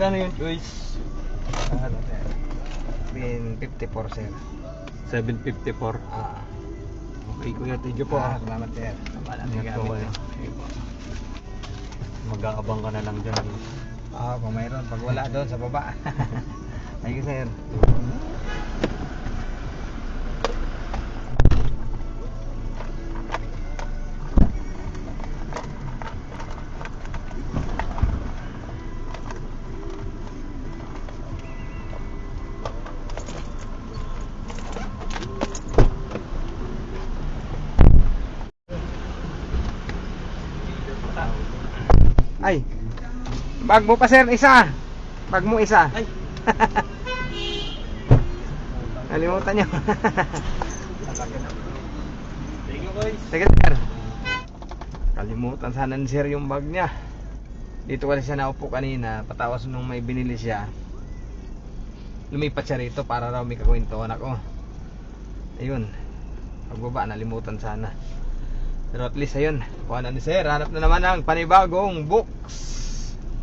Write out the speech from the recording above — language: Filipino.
Magkano yung choice? Ano, sir? Bin 54, sir. 754. Ah. Okay, kuya, you po. Ah, ah. salamat, sir. Tama lang Ingat po kayo. Sige po. Mag-aabang ka na lang dyan. Ah, kung mayroon. Pag wala doon sa baba. Thank you, sir. Ay. Bag mo pa, sir, isa. Bag mo isa. Ay! Nalimutan niyo. Thank you, guys. Sige, sir. Kalimutan sana ni sir yung bag niya. Dito kasi siya naupo kanina. Patawas nung may binili siya. Lumipat siya rito para raw may kakwentuhan ako. Ayun. Pagbaba, nalimutan sana. Pero at least ayun. Kuha na ni sir. Hanap na naman ang panibagong books.